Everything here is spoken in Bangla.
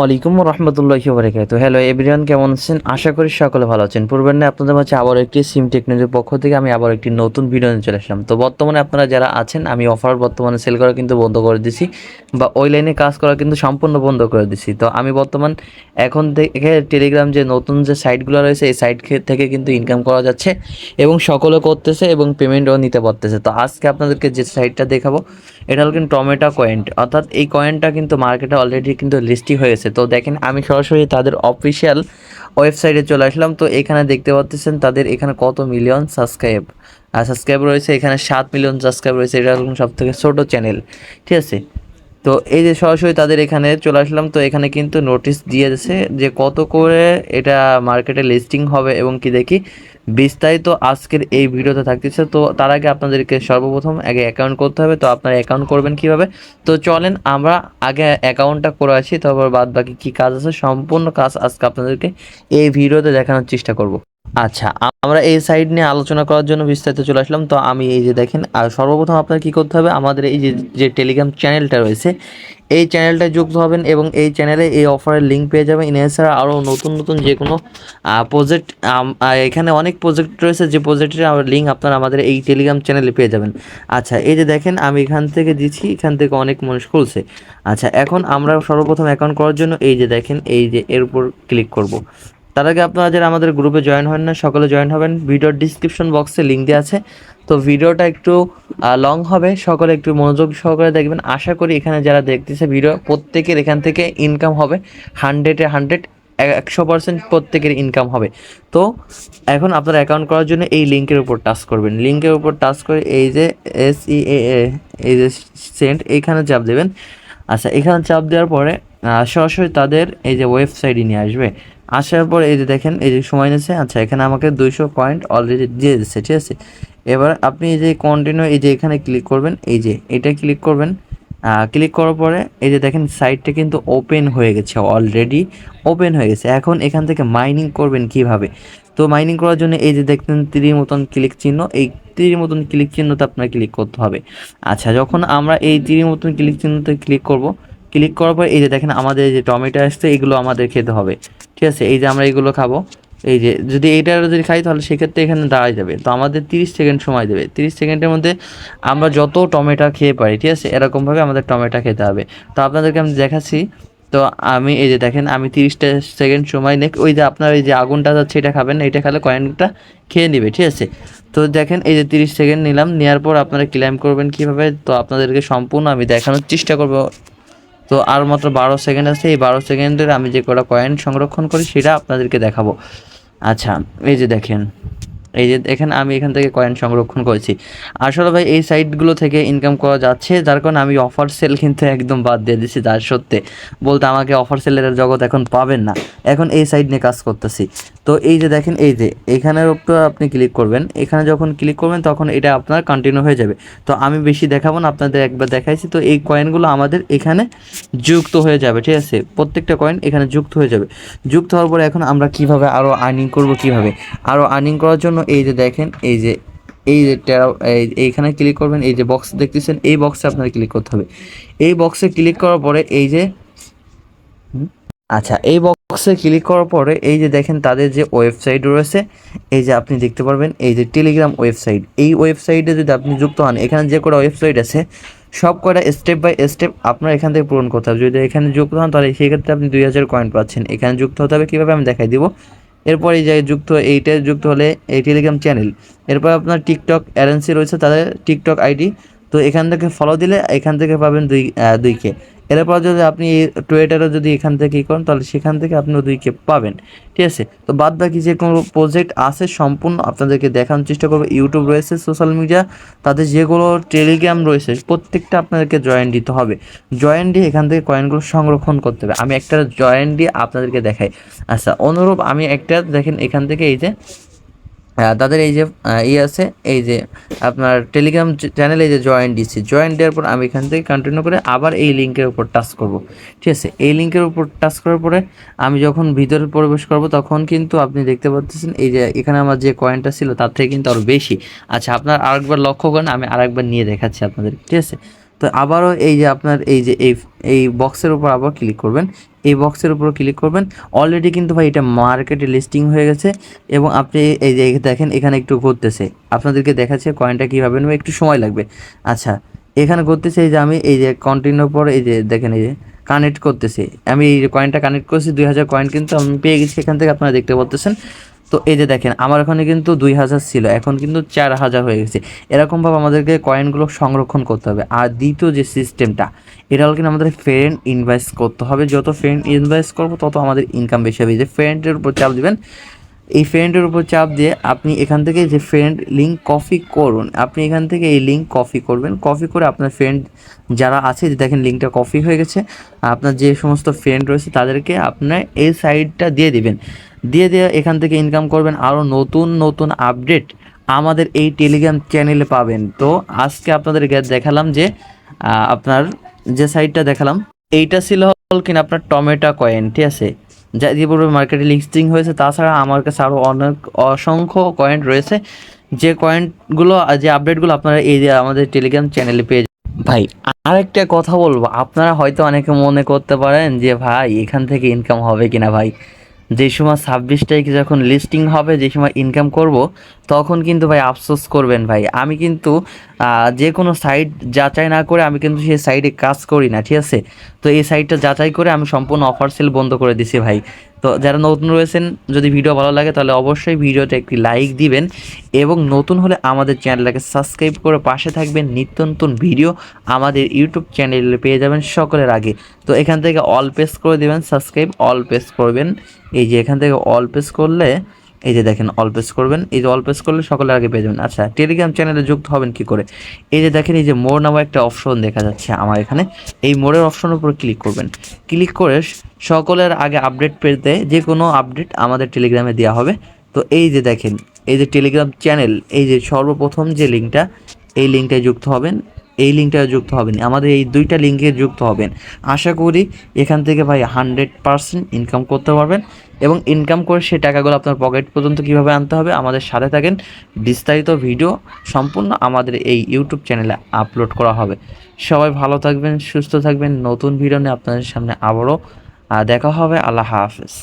ওয়ালাইকুম রহমতুল্লাহ বরকাত হ্যালো এভরিওয়ান কেমন আছেন? আশা করি সকলে ভালো আছেন। পূর্বের নিয়ে আপনাদের মাঝে আবার একটি সিম টেকনোলজির পক্ষ থেকে আমি আবার একটি নতুন ভিডিও নিয়ে চলে আসলাম। তো বর্তমানে আপনারা যারা আছেন, আমি অফার বর্তমানে সেল করা কিন্তু বন্ধ করে দিছি বা ওই লাইনে কাজ করা কিন্তু সম্পূর্ণ বন্ধ করে দিছি। তো আমি বর্তমান এখন থেকে টেলিগ্রাম যে নতুন যে সাইটগুলো রয়েছে, এই সাইট থেকে কিন্তু ইনকাম করা যাচ্ছে এবং সকলে করতেছে এবং পেমেন্টও নিতে পারতেছে। তো আজকে আপনাদেরকে যে সাইটটা দেখাবো, এটা হলো কিন্তু টমেটো কয়েন্ট অর্থাৎ এই কয়েনটা কিন্তু মার্কেটে অলরেডি কিন্তু লিস্টিং হয়েছে তো দেখেন, আমি সরাসরি তাদের অফিসিয়াল ওয়েবসাইটে চলে আসলাম। তো এখানে দেখতে পাচ্ছেন তাদের এখানে কত মিলিয়ন সাবস্ক্রাইব আর সাবস্ক্রাইব রয়েছে এখানে সাত মিলিয়ন সাবস্ক্রাইব রয়েছে। এটা সব থেকে ছোটো চ্যানেল ঠিক আছে? তো এই যে সরাসরি তাদের এখানে চলে আসলাম। তো এখানে কিন্তু নোটিশ দিয়েছে যে কত করে এটা মার্কেটে লিস্টিং হবে এবং কি দেখি বিস্তারিত আজকের এই ভিডিওতে থাকতেছে, তো তার আগে আপনাদেরকে সর্বপ্রথম আগে অ্যাকাউন্ট করতে হবে, তো আপনারা অ্যাকাউন্ট করবেন কীভাবে? তো চলেন, আমরা আগে অ্যাকাউন্টটা করে আসি, তারপর বাদ বাকি কী কাজ আছে, সম্পূর্ণ কাজ আজকে আপনাদেরকে এই ভিডিওতে দেখানোর চেষ্টা করব। আচ্ছা আমরা এই সাইড নিয়ে আলোচনা করার জন্য বিস্তারিত চলে আসলাম। তো আমি এই যে দেখেন, আর সর্বপ্রথম আপনার কি করতে হবে? আমাদের এই যে যে টেলিগ্রাম চ্যানেলটা রয়েছে, এই চ্যানেলটায় যুক্ত হবেন এবং এই চ্যানেলে এই অফারের লিঙ্ক পেয়ে যাবেন। এছাড়া আরও নতুন নতুন যে কোনো প্রজেক্ট এখানে অনেক প্রজেক্ট রয়েছে। যে প্রজেক্টের লিঙ্ক আপনারা আমাদের এই টেলিগ্রাম চ্যানেলে পেয়ে যাবেন। আচ্ছা এই যে দেখেন, আমি এখান থেকে দিচ্ছি, এখান থেকে অনেক মানুষ খুলছে। আচ্ছা এখন আমরা সর্বপ্রথম অ্যাকাউন্ট করার জন্য এই যে দেখেন, এই যে এর উপর ক্লিক করব। তার আগে আপনারা যারা আমাদের গ্রুপে জয়েন হন না, সকলে জয়েন হবেন। ভিডিওর ডিসক্রিপশন বক্সে লিঙ্ক দেওয়া আছে। তো ভিডিওটা একটু লং হবে। সকলে একটু মনোযোগ সহকারে দেখবেন। আশা করি এখানে যারা দেখতেছে ভিডিও, প্রত্যেকের এখান থেকে ইনকাম হবে। হান্ড্রেডে হান্ড্রেড একশো পার্সেন্ট প্রত্যেকের ইনকাম হবে। তো এখন আপনার অ্যাকাউন্ট করার জন্য এই লিঙ্কের উপর টাচ করবেন। লিঙ্কের উপর টাচ করে এই যে এস ই এই যে সেন্ট এইখানে চাপ দেবেন। আচ্ছা এখানে চাপ দেওয়ার পরে সরাসরি তাদের এই যে ওয়েবসাইটে নিয়ে আসবে। আসার পর এই যে দেখেন, এই যে সময় নিয়েছে। আচ্ছা এখানে আমাকে দুইশো পয়েন্ট অলরেডি দিয়ে দিচ্ছে, ঠিক আছে? এবার আপনি এই যে কন্টিনিউ এই যে এখানে ক্লিক করবেন, এই যে এটা ক্লিক করবেন ক্লিক করার পরে এই যে দেখেন সাইটটা কিন্তু ওপেন হয়ে গেছে অলরেডি ওপেন হয়ে গেছে। এখন এখান থেকে মাইনিং করবেন কীভাবে? তো মাইনিং করার জন্য এই যে দেখতেন তীর মতন ক্লিক চিহ্ন, এই তীর মতন ক্লিক চিহ্নতে আপনার ক্লিক করতে হবে। আচ্ছা যখন আমরা এই তীর মতন ক্লিক চিহ্নতে ক্লিক করব ক্লিক করার পর এই যে দেখেন আমাদের যে টমেটো আসছে, এগুলো আমাদের খেতে হবে। ঠিক আছে? এই যে আমরা এগুলো খাব। এই যে যদি এইটার যদি খাই, তাহলে সেক্ষেত্রে এখানে দাঁড়ায় যাবে। তো আমাদের তিরিশ সেকেন্ড সময় দেবে। তিরিশ সেকেন্ডের মধ্যে আমরা যত টমেটো খেয়ে পারি, ঠিক আছে? এরকমভাবে আমাদের টমেটো খেতে হবে। তো আপনাদেরকে আমি দেখাচ্ছি। তো আমি এই যে দেখেন, আমি তিরিশটা সেকেন্ড সময় নেই। ওই যে আপনার এই যে আগুনটা যাচ্ছে, এটা খাবেন এটা খেলে কয়েনটা খেয়ে নেবে, ঠিক আছে? তো দেখেন, এই যে তিরিশ সেকেন্ড নিলাম। নেওয়ার পর আপনারা ক্লেম করবেন কীভাবে? তো আপনাদেরকে সম্পূর্ণ আমি দেখানোর চেষ্টা করব। তো আর মাত্র বারো সেকেন্ড আছে। এই বারো সেকেন্ডের আমি যে কটা কয়েন সংরক্ষণ করি, সেটা আপনাদেরকে দেখাবো। আচ্ছা এই যে দেখেন, এই যে এখানে আমি এখান থেকে কয়েন সংরক্ষণ করেছি। আসলে ভাই, এই সাইটগুলো থেকে ইনকাম করা যাচ্ছে, যার কারণে আমি অফার সেল কিন্তু একদম বাদ দিয়ে দিচ্ছি তার সত্ত্বে বলতে আমাকে অফার সেলের জগৎ এখন পাবেন না। এখন এই সাইড নিয়ে কাজ করতেছি। তো এই যে দেখেন, এই যে এখানের উপর আপনি ক্লিক করবেন। এখানে যখন ক্লিক করবেন, তখন এটা আপনার কন্টিনিউ হয়ে যাবে। তো আমি বেশি দেখাবো না, আপনাদের একবার দেখাইছি। তো এই কয়েনগুলো আমাদের এখানে যুক্ত হয়ে যাবে, ঠিক আছে? প্রত্যেকটা কয়েন এখানে যুক্ত হয়ে যাবে। যুক্ত হওয়ার পরে এখন আমরা কীভাবে আরও আর্নিং করব, কীভাবে? আরও আর্নিং করার জন্য এই যে দেখেন, এই যে এই যে টেরা এইখানে ক্লিক করবেন। এই যে বক্স দেখতেছেন, এই বক্সে আপনার ক্লিক করতে হবে। এই বক্সে ক্লিক করার পরে এই যে আচ্ছা এই বক্সে ক্লিক করার পরে এই যে দেখেন তাদের যে ওয়েবসাইট রয়েছে, এই যে আপনি দেখতে পারবেন, এই যে টেলিগ্রাম ওয়েবসাইট এই ওয়েবসাইটে যদি আপনি যুক্ত হন, এখানে যে কটা ওয়েবসাইট আছে, সব কটা স্টেপ বাই স্টেপ আপনার এখান থেকে পূরণ করতে হবে। যদি এখানে যুক্ত হন, তাহলে সেক্ষেত্রে আপনি দুই হাজার কয়েন পাচ্ছেন। এখানে যুক্ত হতে হবে, কীভাবে আমি দেখাই দিব? এরপর এই জায়গায় যুক্ত, এইটা যুক্ত হলে এই টেলিগ্রাম চ্যানেল এরপর আপনার টিকটক অ্যারেন্সি রয়েছে, তাদের টিকটক আইডি তো এখান থেকে ফলো দিলে এখান থেকে পাবেন দুই দুই কে এরপর যদি আপনি টুয়েটারও যদি এখান থেকে কী করেন, তাহলে সেখান থেকে আপনি দুই কে পাবেন। ঠিক আছে? তো বাদ বাকি যে কোনো প্রজেক্ট আছে সম্পূর্ণ আপনাদেরকে দেখানোর চেষ্টা করব। ইউটিউব রয়েছে সোশ্যাল মিডিয়া তাদের যেগুলো টেলিগ্রাম রয়েছে, প্রত্যেকটা আপনাদেরকে জয়েন দিতে হবে। জয়েন দিয়ে এখান থেকে কয়েনগুলো সংরক্ষণ করতে হবে। আমি একটা জয়েন দিয়ে আপনাদেরকে দেখাই। আচ্ছা অনুরূপ আমি একটা, দেখেন এখান থেকে এই যে তাদের এই যে ই আছে, এই যে আপনার টেলিগ্রাম চ্যানেলে যে জয়েন দিচ্ছি জয়েন দেওয়ার পর আমি এখান থেকে কন্টিনিউ করে আবার এই লিঙ্কের উপর টাচ করব। ঠিক আছে? এই লিঙ্কের উপর টাচ করার পরে আমি যখন ভিতরে প্রবেশ করব, তখন কিন্তু আপনি দেখতে পাচ্ছেন, এই যে এখানে আমার যে কয়েনটা ছিল, তার থেকে কিন্তু আরও বেশি। আচ্ছা আপনার আরেকবার লক্ষ্য করেন, আমি আরেকবার নিয়ে দেখাচ্ছি আপনাদের ঠিক আছে? তো আবারও এই যে আপনার এই যে এই এই বক্সের উপর আবার ক্লিক করবেন। এই বক্সের উপর ক্লিক করবেন। অলরেডি কিন্তু ভাই এটা মার্কেটে লিস্টিং হয়ে গেছে এবং আপনি এই যে দেখেন এখানে একটু ঘুরতেছে। আপনাদেরকে দেখাচ্ছে কয়েনটা কীভাবে নেবে, একটু সময় লাগবে। আচ্ছা এখানে করতেছে এই যে আমি এই যে কন্টিনিউ পর এই যে দেখেন এই যে কানেক্ট করতেছি। আমি এই যে কয়েনটা কানেক্ট করছি, দুই হাজার কয়েন কিন্তু আমি পেয়ে গেছি এখান থেকে, আপনারা দেখতে পাচ্ছেন তো এই যে দেখেন, আমার ওখানে কিন্তু দুই হাজার ছিল, এখন কিন্তু চার হাজার হয়ে গেছে। এরকমভাবে আমাদেরকে কয়েনগুলো সংরক্ষণ করতে হবে। আর দ্বিতীয় যে সিস্টেমটা এটা হল কিন্তু আমাদের ফ্রেন্ড ইনভেস্ট করতে হবে। যত ফ্রেন্ড ইনভেস্ট করব, তত আমাদের ইনকাম বেশি হবে। যে ফ্রেন্ডের উপর চাপ দেবেন, এই ফ্রেন্ডের উপর চাপ দিয়ে আপনি এখান থেকে যে ফ্রেন্ড লিঙ্ক কপি করুন, আপনি এখান থেকে এই লিঙ্ক কপি করবেন। কপি করে আপনার ফ্রেন্ড যারা আছে, যে দেখেন লিঙ্কটা কপি হয়ে গেছে, আপনার যে সমস্ত ফ্রেন্ড রয়েছে, তাদেরকে আপনার এই সাইডটা দিয়ে দিবেন। দিয়ে দিয়ে এখান থেকে ইনকাম করবেন আরও নতুন নতুন আপডেট আমাদের এই টেলিগ্রাম চ্যানেলে পাবেন। তো আজকে আপনাদের দেখালাম যে আপনার যে সাইটটা দেখালাম, এইটা ছিল হল কিনা আপনার টমেটো কয়েন ঠিক আছে? যা যে পূর্বে মার্কেটে লিস্টিং হয়েছে, তাছাড়া আমার কাছে আরও অনেক অসংখ্য কয়েন রয়েছে। যে কয়েনগুলো যে আপডেটগুলো আপনারা এই আমাদের টেলিগ্রাম চ্যানেলে পেয়ে। ভাই, আরেকটা কথা বলব, আপনারা হয়তো অনেকে মনে করতে পারেন যে, ভাই, এখান থেকে ইনকাম হবে কিনা ভাই? যে সময় ছাব্বিশ তারিখে যখন লিস্টিং হবে, যে সময় ইনকাম করব, তখন কিন্তু ভাই আফসোস করবেন ভাই। আমি কিন্তু যে কোনো সাইট যাচাই না করে আমি কিন্তু সেই সাইডে কাজ করি না, ঠিক আছে? তো এই সাইটটা যাচাই করে আমি সম্পূর্ণ অফার সেল বন্ধ করে দিছি ভাই। তো যারা নতুন রয়েছেন, যদি ভিডিও ভালো লাগে, তাহলে অবশ্যই ভিডিওতে একটি লাইক দিবেন এবং নতুন হলে আমাদের চ্যানেলটাকে সাবস্ক্রাইব করে পাশে থাকবেন নিত্য নতুন ভিডিও আমাদের ইউটিউব চ্যানেলে পেয়ে যাবেন সকলের আগে। তো এখান থেকে অল পেস করে দেবেন সাবস্ক্রাইব অল পেস করবেন। এই যে এখান থেকে অল পেস করলে এই যে দেখেন অল পেস করবেন। এই যে অল পেস করলে সকলের আগে পেয়ে যাবেন। আচ্ছা টেলিগ্রাম চ্যানেলে যুক্ত হবেন কি করে? এই যে দেখেন, এই যে মোর নামে একটা অপশন দেখা যাচ্ছে আমার এখানে। এই মোড়ের অপশনের উপর ক্লিক করবেন। ক্লিক করে সকলের আগে আপডেট পেতে যে কোনো আপডেট আমাদের টেলিগ্রামে দেওয়া হবে। তো এই যে দেখেন, এই যে টেলিগ্রাম চ্যানেল এই যে সর্বপ্রথম যে লিঙ্কটা, এই লিঙ্কটায় যুক্ত হবেন। এই লিঙ্কটা যুক্ত হবেন। আমাদের এই দুইটা লিঙ্কে যুক্ত হবেন। আশা করি এখান থেকে ভাই হান্ড্রেড পারসেন্ট ইনকাম করতে পারবেন। এবং ইনকাম করে সেই টাকাগুলো আপনার পকেট পর্যন্ত কীভাবে আনতে হবে, আমাদের সাথে থাকেন। বিস্তারিত ভিডিও সম্পূর্ণ আমাদের এই ইউটিউব চ্যানেলে আপলোড করা হবে। সবাই ভালো থাকবেন, সুস্থ থাকবেন। নতুন ভিডিও নিয়ে আপনাদের সামনে আবারও দেখা হবে। আল্লাহ হাফেজ।